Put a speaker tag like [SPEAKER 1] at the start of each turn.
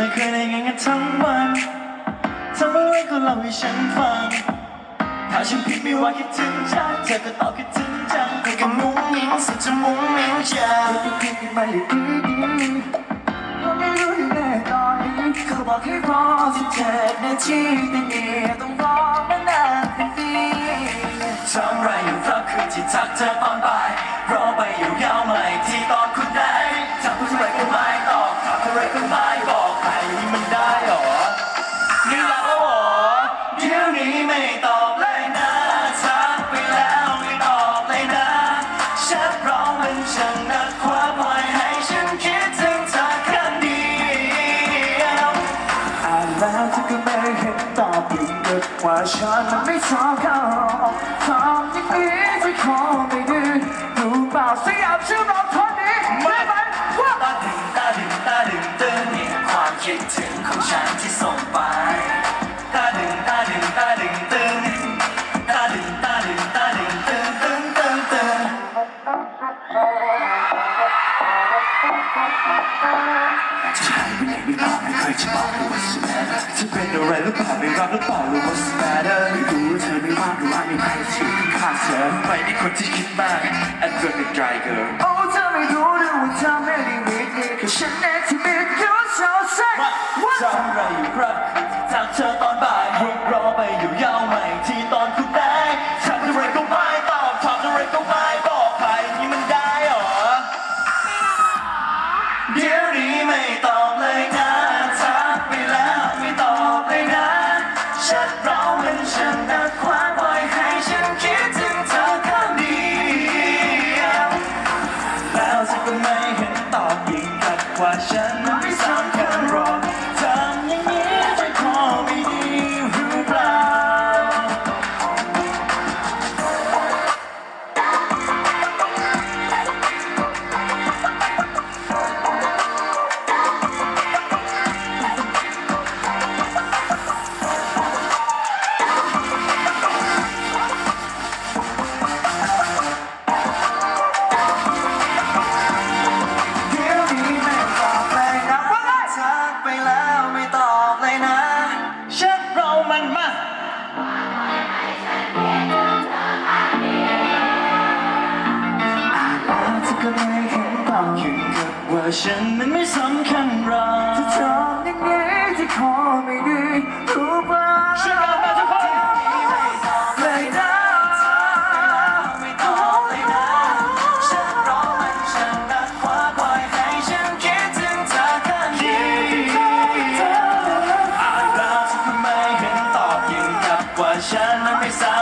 [SPEAKER 1] ไม่เคยได้ไงกันทั้งวันทำอะไรก็เล่าให้ฉันฟังถ้าฉันผิดไม่ว่าคิดถึงฉันเธอก็ตอบคิดถึงจังก็กันมุ้งมิ้งสุดจะมุ้งมิ้งจังก็
[SPEAKER 2] คิดไปเลยดีดีก็ไม่รู้ยังไงตอนนี้เขาบอกให้รอสิบเจ็ดนาทีแต่เอง
[SPEAKER 1] มันช่างนักความปล่อยให้ฉันคิดถึงเธอครั้งเดียว
[SPEAKER 2] อ่านแล้วเธอก็ไม่เห็นตอบยิ่งเกิดว่าฉันมันไม่ชอบเขาทำอย่างนี้จะขอไม่ดื้อรู้เปล่าสยามชื่อเราคนนี้ไม่ไหมว่า
[SPEAKER 1] ตาดึงตาดึงตาดึงตึงนี่ความคิดถึงของฉัน เคยจะบอกเลยว่าฉันแน่จะเป็นอะไรหรือเปล่าไม่รับหรือเปล่าหรือว่าสแมทเตอร์ไม่รู้ว่าเธอไม่ว่างหรือว่าไม่ใครที่ข้าเธอไปนี่คนที่คิดมากแอดเกิร์ลไดรเกอร์
[SPEAKER 2] โอ้เธอไม่รู้หรือว่าเธอไม่ได้มีดีแค่ฉันเองที่มีอยู่สาวใสว่าท
[SPEAKER 1] ำไรอยู่ครับจากเธอตอนบ่ายรอไปอยู่ยาวไม่ที่ตอนคุณได้ ฉั ก็
[SPEAKER 2] ไม่
[SPEAKER 1] เห็นตอบถึงกับว่าฉันมันไม่สำคัญหรอกจะท
[SPEAKER 2] ำอย่างนี้จะขอไม่ดีรู้เปล่าฉันมาทุก
[SPEAKER 1] คนเลยนะไม่ตอบเลยนะฉันรอมันฉันนัดความปล่อยให้ฉันคิดถึงเธอครั้งเดียวอ่านแล้วฉันก็ไม่เห็นตอบยิ่งกับว่าฉันมันไม่สำ